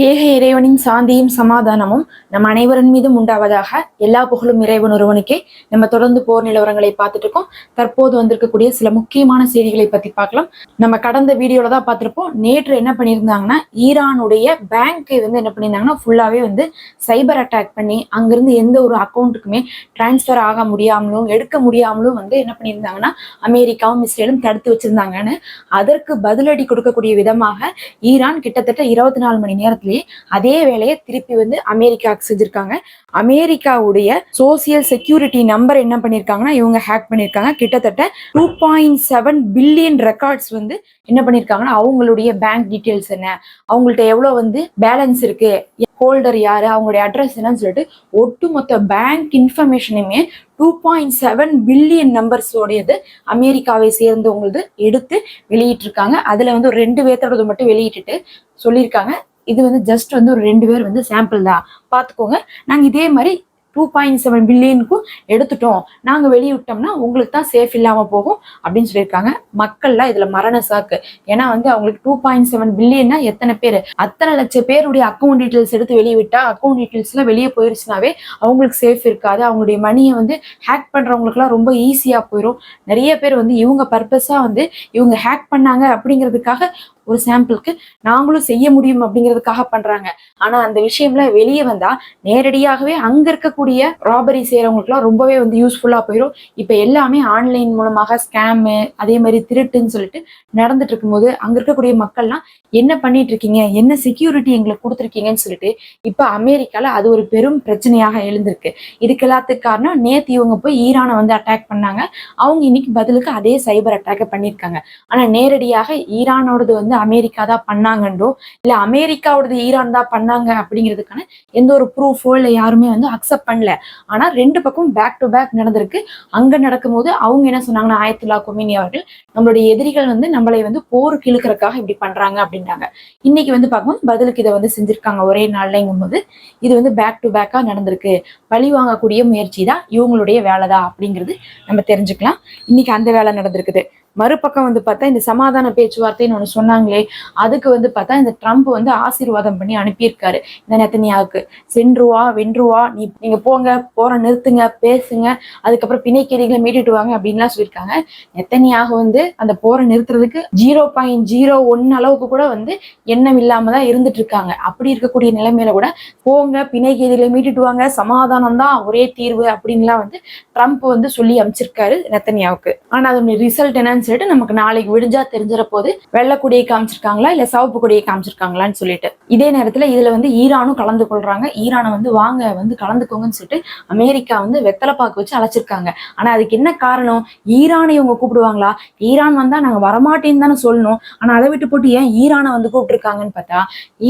ஏக இறைவனின் சாந்தியும் சமாதானமும் நம் அனைவரின் மீதும் உண்டாவதாக எல்லா புகழும் இறைவன் ஒருவனுக்கே. நம்ம தொடர்ந்து போர் நிலவரங்களை பார்த்துட்டு இருக்கோம். தற்போது வந்திருக்கக்கூடிய சில முக்கியமான செய்திகளை பத்தி பார்க்கலாம். நம்ம கடந்த வீடியோல தான் பார்த்திருப்போம். நேற்று என்ன பண்ணியிருந்தாங்கன்னா ஈரானுடைய பேங்கை வந்து என்ன பண்ணியிருந்தாங்கன்னா ஃபுல்லாவே வந்து சைபர் அட்டாக் பண்ணி அங்கிருந்து எந்த ஒரு அக்கௌண்ட்டுக்குமே டிரான்ஸ்ஃபர் ஆக முடியாமலும் எடுக்க முடியாமலும் வந்து என்ன பண்ணியிருந்தாங்கன்னா அமெரிக்காவும் இஸ்ரேலும் தடுத்து வச்சிருந்தாங்கன்னு அதற்கு பதிலடி கொடுக்கக்கூடிய விதமாக ஈரான் கிட்டத்தட்ட இருபத்தி நாலு மணி நேரத்திலேயே அதே வேலையை திருப்பி வந்து அமெரிக்காவுக்கு செஞ்சிருக்காங்க. அமெரிக்காவுடைய சோசியல் செக்யூரிட்டி நம்பர் என்ன பண்ணியிருக்காங்கன்னா இவங்க ஹேக் பண்ணியிருக்காங்க கிட்டத்தட்ட two point seven billion records வந்து என்ன பண்ணியிருக்காங்கன்னா அவங்களுடைய பேங்க் டீட்டெயில்ஸ் என்ன அவங்கள்ட்ட எவ்வளோ வந்து பேலன்ஸ் இருக்கு ஹோல்டர் யாரு அவங்களுடைய அட்ரஸ் என்னன்னு சொல்லிட்டு ஒட்டுமொத்த பேங்க் இன்ஃபர்மேஷனையுமே டூ பாயிண்ட் செவன் பில்லியன் நம்பர்ஸோடையது அமெரிக்காவை சேர்ந்தவங்களது எடுத்து வெளியிட்டிருக்காங்க. அதுல வந்து ரெண்டு பேர்த்தோடது மட்டும் வெளியிட்டுட்டு சொல்லியிருக்காங்க. இது வந்து ஜஸ்ட் வந்து ஒரு ரெண்டு பேர் வந்து சாம்பிள் தான். பார்த்துக்கோங்க நாங்கள் இதே மாதிரி டூ பாயிண்ட் செவன் பில்லியனுக்கும் எடுத்துட்டோம். நாங்கள் வெளியிட்டோம்னா உங்களுக்கு தான் சேஃப் இல்லாமல் போகும் அப்படின்னு சொல்லியிருக்காங்க. மக்கள்லாம் இதில் மரண சாக்கு. ஏன்னா வந்து அவங்களுக்கு டூ பாயிண்ட் செவன் பில்லியன்னா எத்தனை பேர்? அத்தனை லட்சம் பேருடைய அக்கௌண்ட் டீட்டெயில்ஸ் எடுத்து வெளியே விட்டால் அக்கௌண்ட் டீட்டெயில்ஸ்லாம் வெளியே போயிருச்சுனாவே அவங்களுக்கு சேஃப் இருக்காது. அவங்களுடைய மணியை வந்து ஹேக் பண்ணுறவங்களுக்குலாம் ரொம்ப ஈஸியாக போயிடும் நிறைய பேர் வந்து இவங்க பர்பஸாக வந்து இவங்க ஹேக் பண்ணாங்க அப்படிங்கிறதுக்காக ஒரு சாம்பிளுக்கு நாங்களும் செய்ய முடியும் அப்படிங்கிறதுக்காக பண்றாங்க. ஆனா அந்த விஷயம்ல வெளியே வந்தா நேரடியாகவே அங்க இருக்கக்கூடிய ராபரி செய்யறவங்களுக்குலாம் ரொம்பவே வந்து யூஸ்ஃபுல்லா போயிடும் இப்ப எல்லாமே ஆன்லைன் மூலமாக ஸ்கேமு அதே மாதிரி திருட்டுன்னு சொல்லிட்டு நடந்துட்டு இருக்கும்போது அங்க இருக்கக்கூடிய மக்கள்லாம் என்ன பண்ணிட்டு இருக்கீங்க? என்ன செக்யூரிட்டி எங்களுக்கு கொடுத்துருக்கீங்கன்னு சொல்லிட்டு இப்ப அமெரிக்கால அது ஒரு பெரும் பிரச்சனையாக எழுந்திருக்கு. இதுக்கு எல்லாத்துக்கு காரணம் நேத்து இவங்க போய் ஈரானை வந்து அட்டாக் பண்ணாங்க. அவங்க இன்னைக்கு பதிலுக்கு அதே சைபர் அட்டாக்கை பண்ணியிருக்காங்க. ஆனா நேரடியாக ஈரானோடது வந்து அமெரிக்கா தான் பண்ணாங்கன்றோ இல்லை அமெரிக்காவோடது ஈரான் தான் பண்ணாங்க அப்படிங்கிறதுக்கான எந்த ஒரு ப்ரூஃபோ இல்லை யாருமே வந்து அக்செப்ட் பண்ணல. ஆனா ரெண்டு பக்கம் பேக் டு பேக் நடந்திருக்கு. அங்க நடக்கும்போது அவங்க என்ன சொன்னாங்கன்னா ஆயத்துல்லா கொமினி அவர்கள் நம்மளுடைய எதிரிகள் வந்து நம்மளை வந்து போருக்கு இழுக்கிறதுக்காக இப்படி பண்றாங்க அப்படின்றாங்க. இன்னைக்கு வந்து பார்க்கும்போது பதிலுக்கு இதை வந்து செஞ்சிருக்காங்க. ஒரே நாள்லங்கும் போது இது வந்து பேக் டு பேக்கா நடந்திருக்கு. பழி வாங்கக்கூடிய முயற்சி தான் இவங்களுடைய வேலை தான் அப்படிங்கிறது நம்ம தெரிஞ்சுக்கலாம். இன்னைக்கு அந்த வேலை நடந்திருக்குது. மறுபக்கம் வந்து பார்த்தா இந்த சமாதான பேச்சுவார்த்தைன்னு ஒன்று சொன்னாங்களே அதுக்கு வந்து பார்த்தா இந்த ட்ரம்ப் வந்து ஆசீர்வாதம் பண்ணி அனுப்பியிருக்காரு. இந்த நெத்தனியாவுக்கு சென்றுவா வென்றுவா நீ நீங்க போங்க போற நிறுத்துங்க பேசுங்க அதுக்கப்புறம் பிணைக்கேரிகளை மீட்டுட்டு வாங்க அப்படின்லாம் சொல்லியிருக்காங்க. நெத்தனியாக வந்து அந்த போரை நிறுத்துறதுக்கு ஜீரோ பாயிண்ட் ஜீரோ ஒன் அளவுக்கு கூட வந்து எண்ணம் இல்லாம தான் இருந்துட்டு இருக்காங்க அப்படி இருக்கக்கூடிய நிலைமையில கூட போங்க பிணைக்கேரிகளை மீட்டுட்டு வாங்க சமாதானம் தான் ஒரே தீர்வு அப்படின்லாம் வந்து ட்ரம்ப் வந்து சொல்லி அமைச்சிருக்காரு நெத்தனியாவுக்கு. ஆனா அதனுடைய ரிசல்ட் என்னன்னு சொல்லிட்டு நமக்கு நாளைக்கு விடிஞ்சா தெரிஞ்சிட போது வெள்ளை கொடியை காமிச்சிருக்காங்களா இல்ல சிவப்பு கொடியை காமிச்சிருக்காங்களான்னு சொல்லிட்டு இதே நேரத்துல இதுல வந்து ஈரானும் கலந்து கொள்றாங்க. ஈரானை வந்து வாங்க வந்து கலந்துக்கோங்கன்னு சொல்லிட்டு அமெரிக்கா வந்து வெத்தலை பாக்கு வச்சு அழைச்சிருக்காங்க. ஆனா அதுக்கு என்ன காரணம்? ஈரானை இவங்க கூப்பிடுவாங்களா? ஈரான் வந்தா நாங்க வரமாட்டேன்னு தானே சொல்லணும். ஆனா அதை விட்டு போட்டு ஏன் ஈரானை வந்து கூப்பிட்டுருக்காங்கன்னு பார்த்தா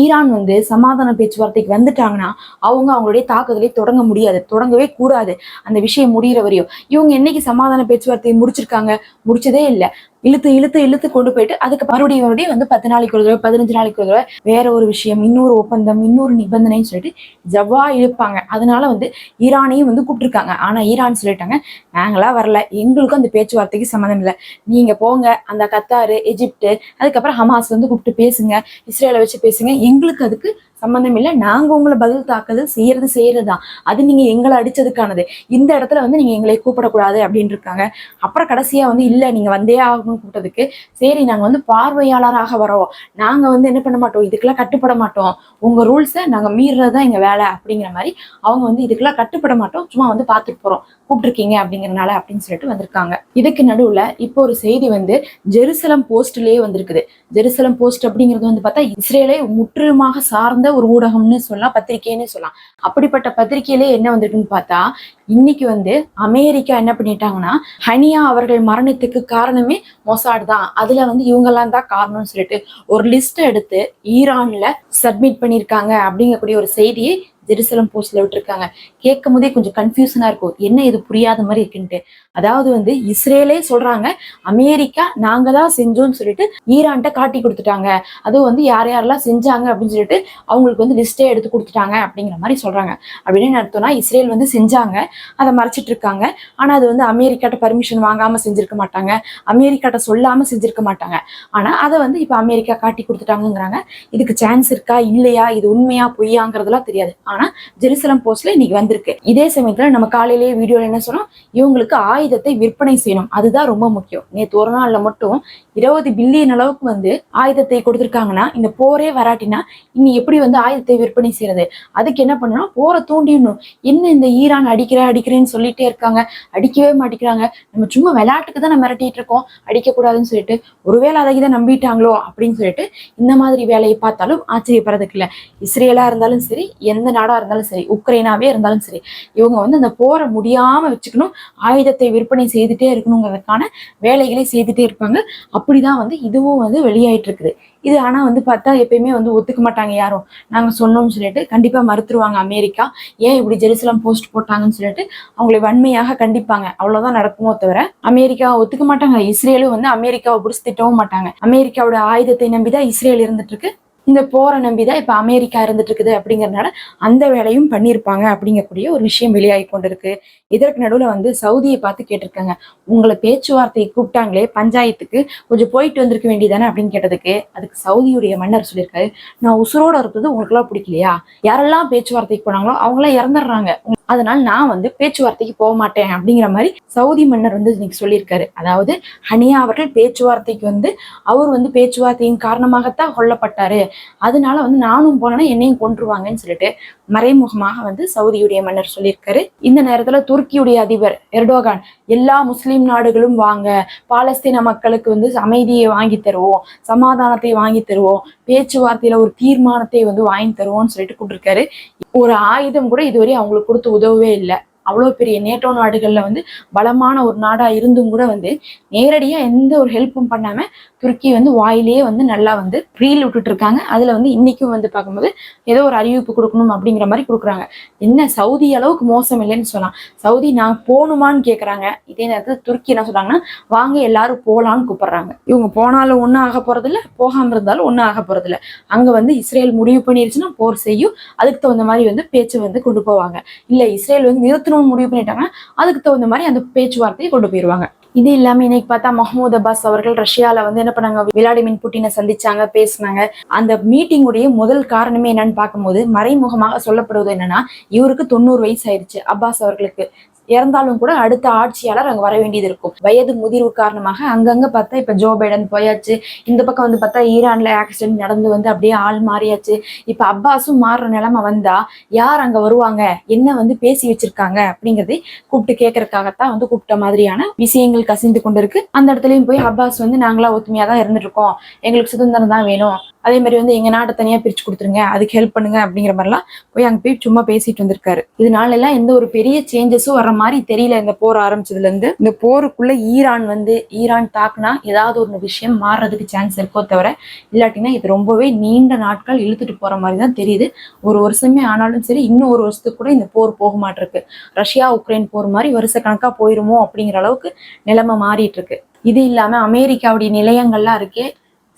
ஈரான் வந்து சமாதான பேச்சுவார்த்தைக்கு வந்துட்டாங்கன்னா அவங்க அவங்களுடைய தாக்குதலை தொடங்க முடியாது தொடங்கவே கூடாது. அந்த விஷயம் முடிகிற வரையும். இவங்க என்னைக்கு சமாதான பேச்சுவார்த்தையை முடிச்சிருக்காங்க? முடிச்சதே இல்லை. இழுத்து இழுத்து இழுத்து கொண்டு போயிட்டு அதுக்கு மறுபடியும் மறுபடியும் வந்து பத்து நாளைக்கு ஒரு தடவை பதினஞ்சு நாளைக்கு ஒரு தடவை வேற ஒரு விஷயம் இன்னொரு ஒப்பந்தம் இன்னொரு நிபந்தனைன்னு சொல்லிட்டு ஜவ்வா இழுப்பாங்க. அதனால வந்து ஈரானையும் வந்து கூப்பிட்டுருக்காங்க. ஆனா ஈரான் சொல்லிட்டாங்க நாங்களா வரல. எங்களுக்கும் அந்த பேச்சுவார்த்தைக்கு சம்மந்தம் இல்லை. நீங்க போங்க. அந்த கத்தாரு எஜிப்டு அதுக்கப்புறம் ஹமாஸ் வந்து கூப்பிட்டு பேசுங்க. இஸ்ரேலை வச்சு பேசுங்க. எங்களுக்கு அதுக்கு சம்மந்தம் இல்லை நாங்க உங்களை பதில் தாக்குதல் செய்யறது செய்யறது தான் அது நீங்க எங்களை அடிச்சதுக்கானது. இந்த இடத்துல வந்து நீங்க எங்களை கூப்பிடக்கூடாது அப்படின்னு இருக்காங்க அப்புறம் கடைசியா வந்து இல்ல நீங்க வந்தே ஆகணும் கூப்பிட்டதுக்கு. சரி நாங்க வந்து பார்வையாளராக வரோம். நாங்க வந்து என்ன பண்ண மாட்டோம்? இதுக்கெல்லாம் கட்டுப்பட மாட்டோம். உங்க ரூல்ஸை நாங்க மீறுறது தான் எங்க வேலை. அப்படிங்கிற மாதிரி அவங்க வந்து இதுக்கெல்லாம் கட்டுப்பட மாட்டோம். சும்மா வந்து பார்த்துட்டு போறோம். கூப்பிட்டுருக்கீங்க. அப்படிங்கிறனால அப்படின்னு சொல்லிட்டு வந்திருக்காங்க. இதுக்கு நடுவுல இப்போ ஒரு செய்தி வந்து ஜெருசலம் போஸ்ட்லயே வந்திருக்குது. ஜெருசலம் போஸ்ட் அப்படிங்கிறது வந்து பார்த்தா இஸ்ரேலை முற்றிலுமாக சார்ந்த ஒரு ஊடகம்னு சொல்லலாம் பத்திரிகைன்னு சொல்லலாம். அப்படிப்பட்ட பத்திரிகையிலே என்ன வந்துட்டுன்னு பார்த்தா இன்னைக்கு வந்து அமெரிக்கா என்ன பண்ணிட்டாங்கன்னா ஹனியா அவர்கள் மரணத்துக்கு காரணமே மொசாட் தான். அதுல வந்து இவங்கெல்லாம் தான் காரணம்னு சொல்லிட்டு ஒரு லிஸ்ட் எடுத்து ஈரான்ல சப்மிட் பண்ணியிருக்காங்க அப்படிங்கக்கூடிய ஒரு செய்தியை ஜெருசலம் போஸ்ட்ல விட்டுருக்காங்க. கேட்கும் போதே கொஞ்சம் கன்ஃபியூஷனா இருக்கும். என்ன இது புரியாத மாதிரி இருக்குன்ட்டு. அதாவது வந்து இஸ்ரேலே சொல்றாங்க அமெரிக்கா நாங்க தான் செஞ்சோம்னு சொல்லிட்டு ஈரான்கிட்ட காட்டி கொடுத்துட்டாங்க. அதுவும் வந்து யார் யாரெல்லாம் செஞ்சாங்க? அப்படின்னு சொல்லிட்டு அவங்களுக்கு வந்து லிஸ்டே எடுத்து கொடுத்துட்டாங்க அப்படிங்கிற மாதிரி சொல்றாங்க. அப்படின்னு அர்த்தம்னா இஸ்ரேல் வந்து செஞ்சாங்க அதை மறைச்சிட்டு இருக்காங்க ஆனா அது வந்து அமெரிக்காட்ட பர்மிஷன் வாங்காம செஞ்சிருக்க மாட்டாங்க. அமெரிக்காட்ட சொல்லாம செஞ்சிருக்க மாட்டாங்க. ஆனா அதை வந்து இப்ப அமெரிக்கா காட்டி கொடுத்துட்டாங்கிறாங்க இதுக்கு சான்ஸ் இருக்கா? இல்லையா? இது உண்மையா? பொய்யாங்கிறதுலாம் தெரியாது. ஆனா ஜெருசலம் போஸ்ட்ல இன்னைக்கு வந்திருக்கு. இதே சமயத்துல நம்ம காலையிலேயே வீடியோல என்ன சொன்னோம்? இவங்களுக்கு ஆயுதத்தை விற்பனை செய்யணும். அதுதான் ரொம்ப முக்கியம். நேற்று ஒரு நாள்ல மட்டும் இருபது பில்லியன் அளவுக்கு வந்து ஆயுதத்தை கொடுத்துருக்காங்கன்னா இந்த போரே வராட்டினா இனி எப்படி வந்து ஆயுதத்தை விற்பனை செய்யறது? அதுக்கு என்ன பண்ணணும்? போரை தூண்டிடணும். என்ன இந்த ஈரான் அடிக்கிற அடிக்கிறேன்னு சொல்லிட்டே இருக்காங்க. அடிக்கவே மாட்டேங்கிறாங்க. நம்ம சும்மா விளையாட்டுக்கு தான் மிரட்டிட்டு இருக்கோம். அடிக்கக்கூடாதுன்னு சொல்லிட்டு ஒருவேளை அதை இதை நம்பிட்டாங்களோ அப்படின்னு சொல்லிட்டு இந்த மாதிரி வேலையை பார்த்தாலும் ஆச்சரியப்படுறதுக்கு இல்லை. இஸ்ரேலா இருந்தாலும் சரி எந்த நாடாக இருந்தாலும் சரி உக்ரைனாவே இருந்தாலும் சரி இவங்க வந்து அந்த போரை முடியாம வச்சுக்கணும் ஆயுதத்தை விற்பனை செய்துட்டே இருக்கணுங்கிறதுக்கான வேலைகளை செய்துட்டே இருப்பாங்க. அப்படிதான் வந்து இதுவும் வந்து வெளியாயிட்டு இருக்குது. இது ஆனா வந்து பார்த்தா எப்பயுமே வந்து ஒத்துக்க மாட்டாங்க யாரும். நாங்க சொன்னோம்னு சொல்லிட்டு கண்டிப்பா மறுத்துருவாங்க அமெரிக்கா. ஏன் இப்படி ஜெருசலம் போஸ்ட் போட்டாங்கன்னு சொல்லிட்டு அவங்களை வன்மையாக கண்டிப்பாங்க. அவ்வளவுதான் நடக்குமோ தவிர அமெரிக்கா ஒத்துக்க மாட்டாங்க. இஸ்ரேலும் வந்து அமெரிக்காவை பிடிச்சி திட்டவும் மாட்டாங்க. அமெரிக்காவோட ஆயுதத்தை நம்பிதான் இஸ்ரேல் இருந்துட்டு இருக்கு. இந்த போரை நம்பிதான் இப்ப அமெரிக்கா இருந்துட்டு இருக்குது அப்படிங்கறதுனால அந்த வேலையும் பண்ணியிருப்பாங்க அப்படிங்கக்கூடிய ஒரு விஷயம் வெளியாகி கொண்டிருக்கு. இதற்கு நடுவுல வந்து சவுதியை பார்த்து கேட்டிருக்காங்க. உங்களை பேச்சுவார்த்தை கூப்பிட்டாங்களே பஞ்சாயத்துக்கு கொஞ்சம் போயிட்டு வந்திருக்க வேண்டியதானே அப்படின்னு கேட்டதுக்கு அதுக்கு சவுதியுடைய மன்னர் சொல்லியிருக்காரு. நான் உசுரோட இருந்தது உங்களுக்குலாம் பிடிக்கலையா? யாரெல்லாம் பேச்சுவார்த்தைக்கு போனாங்களோ அவங்களாம் இறந்துடுறாங்க. அதனால நான் வந்து பேச்சுவார்த்தைக்கு போக மாட்டேன் அப்படிங்கிற மாதிரி சவுதி மன்னர் வந்து இன்னைக்கு சொல்லியிருக்காரு. அதாவது ஹனியா அவர்கள் பேச்சுவார்த்தைக்கு வந்து அவர் வந்து பேச்சுவார்த்தையின் காரணமாகத்தான் கொல்லப்பட்டாரு. அதனால வந்து நானும் போனேன்னா என்னையும் கொன்றுவாங்கன்னு சொல்லிட்டு மறைமுகமாக வந்து சவுதியுடைய மன்னர் சொல்லியிருக்காரு. இந்த நேரத்துல துருக்கியுடைய அதிபர் எர்டோகான் எல்லா முஸ்லீம் நாடுகளும் வாங்க பாலஸ்தீன மக்களுக்கு வந்து அமைதியை வாங்கி தருவோம் சமாதானத்தை வாங்கி தருவோம் பேச்சுவார்த்தையில ஒரு தீர்மானத்தை வந்து வாங்கி தருவோம்னு சொல்லிட்டு கூப்பிட்டுருக்காரு. ஒரு ஆயுதம் கூட இதுவரை அவங்களுக்கு கொடுத்து உதவவே இல்லை. அவ்வளோ பெரிய நேட்டோ நாடுகளில் வந்து பலமான ஒரு நாடாக இருந்தும் கூட வந்து நேரடியாக எந்த ஒரு ஹெல்ப்பும் பண்ணாம துருக்கி வந்து வாயிலேயே வந்து நல்லா வந்து ரீல் விட்டுட்டு இருக்காங்க. அதில் வந்து இன்னைக்கும் வந்து பார்க்கும்போது ஏதோ ஒரு அறிவிப்பு கொடுக்கணும் அப்படிங்கிற மாதிரி கொடுக்குறாங்க. என்ன சவுதி அளவுக்கு மோசம் இல்லைன்னு சொல்லலாம். சவுதி நான் போகணுமான்னு கேட்குறாங்க இதே நேரத்தில் துருக்கி என்ன சொல்றாங்கன்னா வாங்க எல்லாரும் போகலான்னு கூப்பிட்றாங்க. இவங்க போனாலும் ஒன்றும் ஆக போகிறதில்ல போகாமல் இருந்தாலும் ஒன்றும் ஆக போறதில்ல. அங்கே வந்து இஸ்ரேல் முடிவு பண்ணிருச்சுன்னா போர் செய்யும். அதுக்கு தகுந்த மாதிரி வந்து பேச்சு வந்து கொண்டு போவாங்க. இல்லை இஸ்ரேல் வந்து நிறுத்தணும்னு முடிவு பண்ணிட்டாங்க அதுக்கு தகுந்த மாதிரி அந்த பேச்சுவார்த்தையை கொண்டு போயிருவாங்க. இது இல்லாம இன்னைக்கு பார்த்தா மஹமூத் அப்பாஸ் அவர்கள் ரஷ்யால வந்து என்ன பண்ணாங்க? விளாடிமின் புட்டினை சந்திச்சாங்க பேசினாங்க. அந்த மீட்டிங்குடைய முதல் காரணமே என்னன்னு பார்க்கும்போது மறைமுகமாக சொல்லப்படுவது என்னன்னா இவருக்கு தொண்ணூறு வயசு ஆயிடுச்சு அப்பாஸ் அவர்களுக்கு. இறந்தாலும் கூட அடுத்த ஆட்சியாளர் அங்க வர வேண்டியது இருக்கும். வயது முதிர்வு காரணமாக அங்கங்க பார்த்தா இப்ப ஜோ பைடன் போயாச்சு. இந்த பக்கம் வந்து பார்த்தா ஈரான்ல ஆக்சிடென்ட் நடந்து வந்து அப்படியே ஆள் மாறியாச்சு. இப்ப அப்பாஸும் மாறுற நிலைமை வந்தா யார் அங்க வருவாங்க? என்ன வந்து பேசி வச்சிருக்காங்க? அப்படிங்கறதை கூப்பிட்டு கேட்கறதுக்காகத்தான் வந்து கூப்பிட்ட மாதிரியான விஷயங்கள் கசிந்து கொண்டிருக்கு. அந்த இடத்துலயும் போய் அப்பாஸ் வந்து நாங்களா ஒத்துமையா தான் இருந்துட்டு இருக்கோம் எங்களுக்கு சுதந்திரம் தான் வேணும். அதே மாதிரி வந்து எங்க நாட்டை தனியா பிரிச்சு கொடுத்துருங்க. அதுக்கு ஹெல்ப் பண்ணுங்க அப்படிங்கிற மாதிரிலாம் போய் அங்க போய் சும்மா பேசிட்டு வந்திருக்காரு. இதனால எல்லாம் எந்த ஒரு பெரிய சேஞ்சஸும் வர மாதிரி தெரியல இந்த போர் ஆரம்பிச்சதுல இருந்து. இந்த போருக்குள்ள ஈரான் வந்து ஈரான் தாக்குனா ஏதாவது ஒரு விஷயம் மாறுறதுக்கு சான்ஸ் இருக்கோ தவிர இல்லாட்டினா இது ரொம்பவே நீண்ட நாட்கள் இழுத்துட்டு போற மாதிரி தான் தெரியுது. ஒரு வருஷமே ஆனாலும் சரி இன்னும் ஒரு வருஷத்துக்கு கூட இந்த போர் போக மாட்டிருக்கு. ரஷ்யா உக்ரைன் போர் மாதிரி வருஷ கணக்கா போயிருமோ அப்படிங்கிற அளவுக்கு நிலைமை மாறிட்டு இருக்கு. இது இல்லாம அமெரிக்காவுடைய நிலையங்கள்லாம் இருக்கே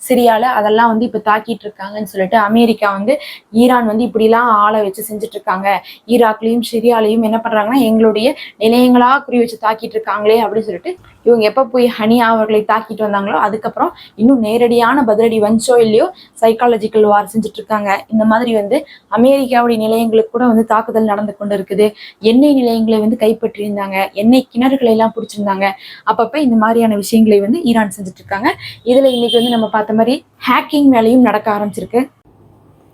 சிரியால அதெல்லாம் வந்து இப்ப தாக்கிட்டு இருக்காங்கன்னு சொல்லிட்டு அமெரிக்கா வந்து ஈரான் வந்து இப்படிலாம் ஆளை வச்சு செஞ்சுட்டு இருக்காங்க ஈராக்லயும் சிரியாலையும் என்ன பண்றாங்கன்னா எங்களுடைய நிலையங்களா குறி வச்சு தாக்கிட்டு இருக்காங்களே அப்படின்னு சொல்லிட்டு இவங்க எப்ப போய் ஹனியா அவர்களை தாக்கிட்டு வந்தாங்களோ அதுக்கப்புறம் இன்னும் நேரடியான பதிலடி வந்துச்சோ இல்லையோ சைக்காலஜிக்கல் வார் செஞ்சுட்டு இருக்காங்க இந்த மாதிரி வந்து அமெரிக்காவுடைய நிலையங்களுக்கு கூட வந்து தாக்குதல் நடந்து கொண்டு இருக்குது எண்ணெய் நிலையங்களை வந்து கைப்பற்றியிருந்தாங்க. எண்ணெய் கிணறுகளை எல்லாம் பிடிச்சிருந்தாங்க. அப்பப்ப இந்த மாதிரியான விஷயங்களை வந்து ஈரான் செஞ்சுட்டு இருக்காங்க இதுல இன்னைக்கு வந்து நம்ம மாதிரி ஹேக்கிங் வேலையும் நடக்க ஆரம்பிச்சிருக்கு.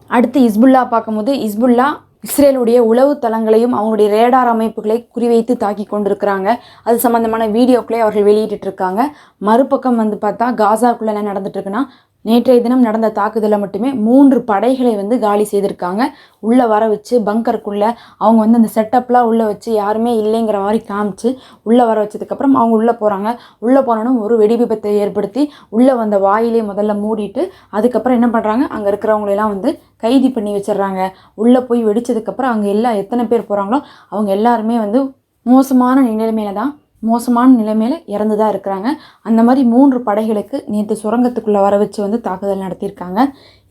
அடுத்து இஸ்புல்லா பார்க்கும்போது இஸ்புல்லா இஸ்ரேலுடைய உளவு தளங்களையும் அவங்களுடைய ரேடார் அமைப்புகளை குறிவைத்து தாக்கி கொண்டிருக்கிறாங்க. அது சம்பந்தமான வீடியோக்களை அவர்கள் வெளியிட்டு இருக்காங்க. மறுபக்கம் வந்து பார்த்தா காசாக்குள்ள என்ன நடந்துட்டு இருக்குன்னா நேற்றைய தினம் நடந்த தாக்குதலில் மட்டுமே மூன்று படைகளை வந்து காலி செய்திருக்காங்க. உள்ளே வர வச்சு பங்கருக்குள்ளே அவங்க வந்து அந்த செட்டப்லாம் உள்ளே வச்சு யாருமே இல்லைங்கிற மாதிரி காமிச்சு உள்ளே வர வச்சதுக்கப்புறம் அவங்க உள்ளே போகிறாங்க உள்ளே போனோன்னு ஒரு வெடி விபத்தை ஏற்படுத்தி உள்ளே வந்த வாயிலே முதல்ல மூடிட்டு அதுக்கப்புறம் என்ன பண்ணுறாங்க அங்கே இருக்கிறவங்களெல்லாம் வந்து கைதி பண்ணி வச்சிடுறாங்க. உள்ளே போய் வெடிச்சதுக்கப்புறம் அங்கே எல்லா எத்தனை பேர் போகிறாங்களோ அவங்க எல்லாருமே வந்து மோசமான நிலைமையில தான் மோசமான நிலைமையில் இறந்து தான் இருக்கிறாங்க. அந்த மாதிரி மூன்று படைகளுக்கு நேற்று சுரங்கத்துக்குள்ளே வர வச்சு வந்து தாக்குதல் நடத்தியிருக்காங்க.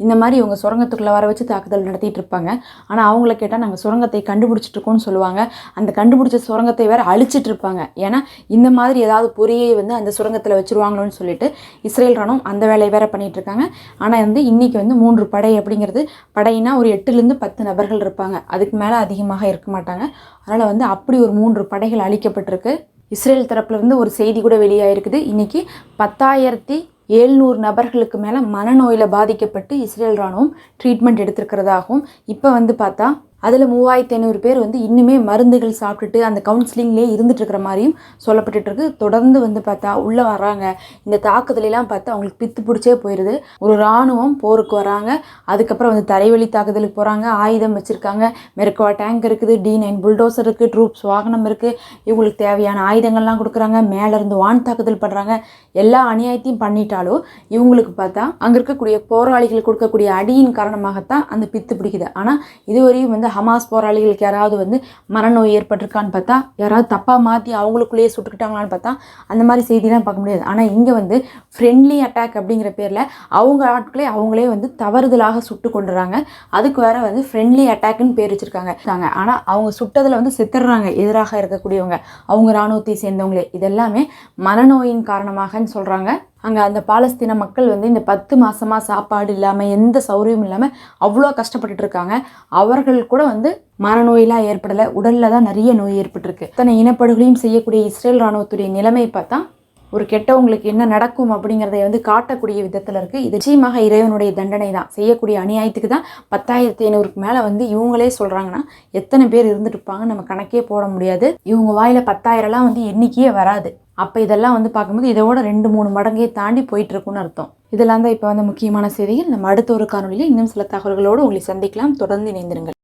இந்த மாதிரி இவங்க சுரங்கத்துக்குள்ளே வர வச்சு தாக்குதல் நடத்திட்டு இருப்பாங்க. ஆனால் அவங்கள கேட்டால் நாங்கள் சுரங்கத்தை கண்டுபிடிச்சிட்ருக்கோம்னு சொல்லுவாங்க. அந்த கண்டுபிடிச்ச சுரங்கத்தை வேற அழிச்சிட்டு இருப்பாங்க. ஏன்னா இந்த மாதிரி ஏதாவது பொறியை வந்து அந்த சுரங்கத்தில் வச்சுருவாங்களோன்னு சொல்லிட்டு இஸ்ரேல் ராணுவம் அந்த வேலையை வேற பண்ணிகிட்ருக்காங்க ஆனால் வந்து இன்றைக்கி வந்து மூன்று படை அப்படிங்கிறது படையினா ஒரு எட்டுலேருந்து பத்து நபர்கள் இருப்பாங்க. அதுக்கு மேலே அதிகமாக இருக்க மாட்டாங்க. அதனால் வந்து அப்படி ஒரு மூன்று படைகள் அழிக்கப்பட்டிருக்கு. இஸ்ரேல் தரப்புல இருந்து ஒரு செய்தி கூட வெளியாயிருக்குது. இன்றைக்கி பத்தாயிரத்தி ஏழ்நூறு நபர்களுக்கு மேலே மனநோயில் பாதிக்கப்பட்டு இஸ்ரேல் ராணுவம் ட்ரீட்மெண்ட் எடுத்திருக்கிறதாகவும் இப்போ வந்து பார்த்தா அதில் மூவாயிரத்தி ஐநூறு பேர் வந்து இன்னுமே மருந்துகள் சாப்பிட்டுட்டு அந்த கவுன்சிலிங்லேயே இருந்துட்டு இருக்கிற மாதிரியும் சொல்லப்பட்டுட்டு தொடர்ந்து வந்து பார்த்தா உள்ளே வராங்க இந்த தாக்குதலெல்லாம் பார்த்தா அவங்களுக்கு பித்து பிடிச்சே போயிடுது ஒரு இராணுவம் போருக்கு வராங்க. அதுக்கப்புறம் வந்து தரைவழி தாக்குதலுக்கு போகிறாங்க ஆயுதம் வச்சுருக்காங்க. மெருக்கவா டேங்க் இருக்குது. டி நைன் புல்டோசர் இருக்குது ட்ரூப்ஸ் வாகனம் இருக்குது இவங்களுக்கு தேவையான ஆயுதங்கள்லாம் கொடுக்குறாங்க. மேலேருந்து வான் தாக்குதல் பண்ணுறாங்க எல்லா அநியாயத்தையும் பண்ணிட்டாலும் இவங்களுக்கு பார்த்தா அங்கே இருக்கக்கூடிய போராளிகள் கொடுக்கக்கூடிய அடியின் காரணமாகத்தான் அந்த பித்து பிடிக்குது. ஆனால் இதுவரையும் வந்து ஹமாஸ் போராளிகளுக்கு யாராவது வந்து மனநோய் ஏற்பட்டிருக்கான்னு பார்த்தா யாராவது தப்பாக மாற்றி அவங்களுக்குள்ளேயே சுட்டுக்கிட்டாங்களான்னு பார்த்தா அந்த மாதிரி செய்திலாம் பார்க்க முடியாது. ஆனால் இங்கே வந்து ஃப்ரெண்ட்லி அட்டாக் அப்படிங்கிற பேரில் அவங்க ஆட்களே அவங்களே வந்து தவறுதலாக சுட்டு கொண்டுறாங்க அதுக்கு வேறு வந்து ஃப்ரெண்ட்லி அட்டாக்னு பேர் வச்சுருக்காங்க. ஆனால் அவங்க சுட்டதில் வந்து செத்துடுறாங்க எதிராக இருக்கக்கூடியவங்க. அவங்க இராணுவத்தை சேர்ந்தவங்களே. இதெல்லாமே மனநோயின் காரணமாகன்னு சொல்கிறாங்க அங்கே அந்த பாலஸ்தீன மக்கள் வந்து இந்த பத்து மாதமாக சாப்பாடு இல்லாமல் எந்த சௌரியமும் இல்லாமல் அவ்வளோ கஷ்டப்பட்டுட்டு இருக்காங்க. அவர்கள் கூட வந்து மனநோயெலாம் ஏற்படலை. உடலில் தான் நிறைய நோய் ஏற்பட்டிருக்கு. இத்தனை இனப்படுகொலையும் செய்யக்கூடிய இஸ்ரேல் இராணுவத்துடைய நிலைமை பார்த்தா ஒரு கெட்டவங்களுக்கு என்ன நடக்கும் அப்படிங்கிறதை வந்து காட்டக்கூடிய விதத்தில் இருக்குது இது நிச்சயமாக இறைவனுடைய தண்டனை தான். செய்யக்கூடிய அநியாயத்துக்கு தான் பத்தாயிரத்தி ஐநூறுக்கு மேலே வந்து இவங்களே சொல்கிறாங்கன்னா எத்தனை பேர் இருந்துட்டு இருப்பாங்க நம்ம கணக்கே போட முடியாது. இவங்க வாயில் பத்தாயிரம்லாம் வந்து எண்ணிக்கையே வராது. அப்போ இதெல்லாம் வந்து பார்க்கும்போது இதோட ரெண்டு மூணு மடங்கே தாண்டி போயிட்டுருக்குன்னு அர்த்தம். இதெல்லாம் தான் இப்போ வந்து முக்கியமான செய்திகள் நம்ம அடுத்த ஒரு காணொலியில் இன்னும் சில தகவல்களோடு உங்களை சந்திக்கலாம். தொடர்ந்து இணைந்திருங்கள்.